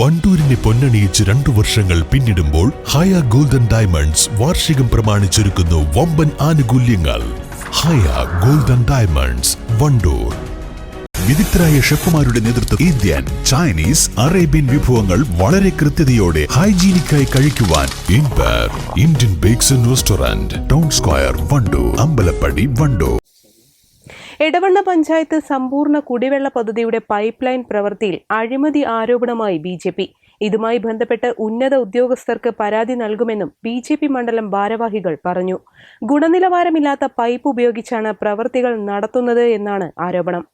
വണ്ടൂരിനെ പൊന്നണിയിച്ച് രണ്ടു വർഷങ്ങൾ പിന്നിടുമ്പോൾ ഹയ ഗോൾഡൻ ഡയമണ്ട്സ് വാർഷികം പ്രമാണിച്ചൊരുക്കുന്നു വമ്പൻ ആനുകൂല്യങ്ങൾ. Haya golden diamonds Wandoor. വിദഗ്ധരായ ഷെഫുമാരുടെ നേതൃത്വം ഇന്ത്യൻ ചൈനീസ് അറേബ്യൻ വിഭവങ്ങൾ വളരെ കൃത്യതയോടെ ഹൈജീനിക്കായി കഴിക്കുവാൻ empire Indian bakes restaurant town square Wandoor Ambalappadi Wandoor. Edavanna panchayat സമ്പൂർണ കുടിവെള്ള പദ്ധതിയുടെ പൈപ്പ് ലൈൻ പ്രവൃത്തിയിൽ അഴിമതി ആരോപണമായി ബി ജെ പി. ഇതുമായി ബന്ധപ്പെട്ട് ഉന്നത ഉദ്യോഗസ്ഥർക്ക് പരാതി നൽകുമെന്നും ബി ജെ പി മണ്ഡലം ഭാരവാഹികൾ പറഞ്ഞു. ഗുണനിലവാരമില്ലാത്ത പൈപ്പ് ഉപയോഗിച്ചാണ് പ്രവൃത്തികൾ നടത്തുന്നത് എന്നാണ് ആരോപണം.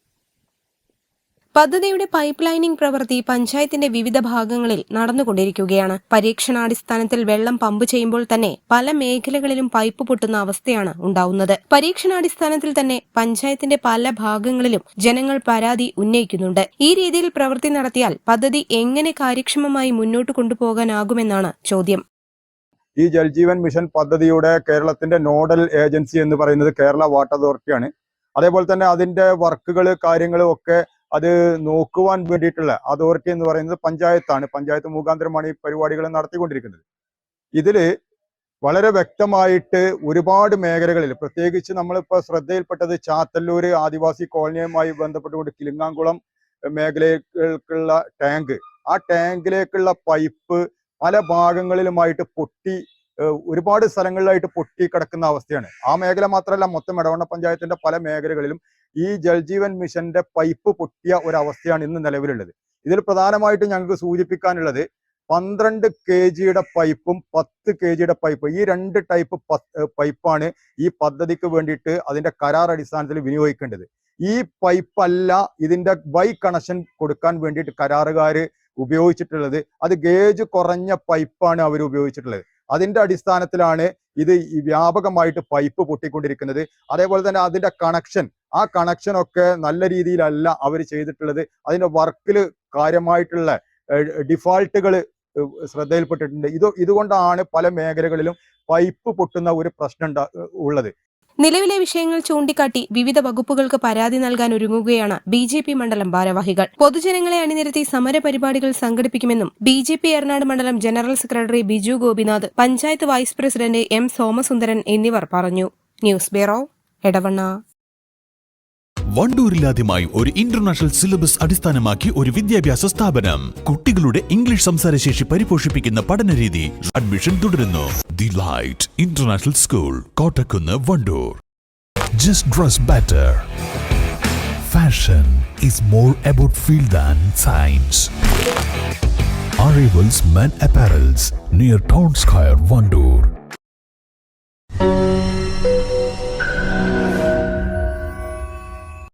പദ്ധതിയുടെ പൈപ്പ് ലൈനിംഗ് പ്രവൃത്തി പഞ്ചായത്തിന്റെ വിവിധ ഭാഗങ്ങളിൽ നടന്നുകൊണ്ടിരിക്കുകയാണ്. പരീക്ഷണാടിസ്ഥാനത്തിൽ വെള്ളം പമ്പ് ചെയ്യുമ്പോൾ തന്നെ പല മേഖലകളിലും പൈപ്പ് പൊട്ടുന്ന അവസ്ഥയാണ് ഉണ്ടാവുന്നത്. പരീക്ഷണാടിസ്ഥാനത്തിൽ തന്നെ പഞ്ചായത്തിന്റെ പല ഭാഗങ്ങളിലും ജനങ്ങൾ പരാതി ഉന്നയിക്കുന്നുണ്ട്. ഈ രീതിയിൽ പ്രവൃത്തി നടത്തിയാൽ പദ്ധതി എങ്ങനെ കാര്യക്ഷമമായി മുന്നോട്ട് കൊണ്ടുപോകാനാകുമെന്നാണ് ചോദ്യം. ഈ ജൽജീവൻ മിഷൻ പദ്ധതിയുടെ കേരളത്തിന്റെ നോഡൽ ഏജൻസി എന്ന് പറയുന്നത് കേരള വാട്ടർ അതോറിറ്റിയാണ്. അതേപോലെ തന്നെ അതിന്റെ വർക്കുകൾ കാര്യങ്ങളും ഒക്കെ അത് നോക്കുവാൻ വേണ്ടിയിട്ടുള്ള അതോറിറ്റി എന്ന് പറയുന്നത് പഞ്ചായത്താണ്. പഞ്ചായത്ത് മുഖാന്തരമാണ് ഈ പരിപാടികൾ നടത്തിക്കൊണ്ടിരിക്കുന്നത്. ഇതിൽ വളരെ വ്യക്തമായിട്ട് ഒരുപാട് മേഖലകളിൽ പ്രത്യേകിച്ച് നമ്മളിപ്പോൾ ശ്രദ്ധയിൽപ്പെട്ടത് ചാത്തല്ലൂര് ആദിവാസി കോളനിയുമായി ബന്ധപ്പെട്ടുകൊണ്ട് കിളിങ്ങാംകുളം മേഖലകൾക്കുള്ള ടാങ്ക് ആ ടാങ്കിലേക്കുള്ള പൈപ്പ് പല ഭാഗങ്ങളിലുമായിട്ട് പൊട്ടി ഒരുപാട് സ്ഥലങ്ങളിലായിട്ട് പൊട്ടി കിടക്കുന്ന അവസ്ഥയാണ്. ആ മേഖല മാത്രമല്ല മൊത്തം ഇടവണ്ണ പഞ്ചായത്തിന്റെ പല മേഖലകളിലും ഈ ജൽജീവൻ മിഷന്റെ പൈപ്പ് പൊട്ടിയ ഒരവസ്ഥയാണ് ഇന്ന് നിലവിലുള്ളത്. ഇതിൽ പ്രധാനമായിട്ട് ഞങ്ങൾക്ക് സൂചിപ്പിക്കാനുള്ളത് പന്ത്രണ്ട് കെ ജിയുടെ പൈപ്പും പത്ത് കെ ജിയുടെ പൈപ്പ് ഈ രണ്ട് ടൈപ്പ് പൈപ്പാണ് ഈ പദ്ധതിക്ക് വേണ്ടിയിട്ട് അതിന്റെ കരാർ അടിസ്ഥാനത്തിൽ വിനിയോഗിക്കേണ്ടത്. ഈ പൈപ്പല്ല ഇതിന്റെ വൈ കണക്ഷൻ കൊടുക്കാൻ വേണ്ടിയിട്ട് കരാറുകാര് ഉപയോഗിച്ചിട്ടുള്ളത്. അത് ഗേജ് കുറഞ്ഞ പൈപ്പാണ് അവർ ഉപയോഗിച്ചിട്ടുള്ളത്. അതിന്റെ അടിസ്ഥാനത്തിലാണ് ഇത് വ്യാപകമായിട്ട് പൈപ്പ് പൊട്ടിക്കൊണ്ടിരിക്കുന്നത്. അതേപോലെ തന്നെ അതിന്റെ കണക്ഷൻ ആ കണക്ഷൻ ഒക്കെ നല്ല രീതിയിലല്ല അവർ ചെയ്തിട്ടുള്ളത്. അതിന്റെ വർക്കിൽ കാര്യമായിട്ടുള്ള ഡിഫാൾട്ടുകൾ ശ്രദ്ധയിൽപ്പെട്ടിട്ടുണ്ട്. ഇത് ഇതുകൊണ്ടാണ് പല മേഖലകളിലും പൈപ്പ് പൊട്ടുന്ന ഒരു പ്രശ്നം ഉള്ളത്. നിലവിലെ വിഷയങ്ങൾ ചൂണ്ടിക്കാട്ടി വിവിധ വകുപ്പുകൾക്ക് പരാതി നൽകാൻ ഒരുങ്ങുകയാണ് ബി ജെ പി മണ്ഡലം ഭാരവാഹികൾ. പൊതുജനങ്ങളെ അണിനിരത്തി സമരപരിപാടികൾ സംഘടിപ്പിക്കുമെന്നും ബി ജെ പി എറണാട് മണ്ഡലം general secretary Biju Gopinath panchayat vice president M Somasundaran എന്നിവർ പറഞ്ഞു. News bureau Edavanna. വണ്ടൂരിലാദ്യമായി ഒരു ഇന്റർനാഷണൽ സിലബസ് അടിസ്ഥാനമാക്കി ഒരു വിദ്യാഭ്യാസ സ്ഥാപനം. കുട്ടികളുടെ ഇംഗ്ലീഷ് സംസാരശേഷി പരിപോഷിപ്പിക്കുന്ന പഠനരീതി അഡ്മിഷൻ തുടരുന്നു. The light international school Kottakkunnu Wandoor just dress better fashion is more about feel than science. Arrivals Men Apparels near Town Square, Vandoor.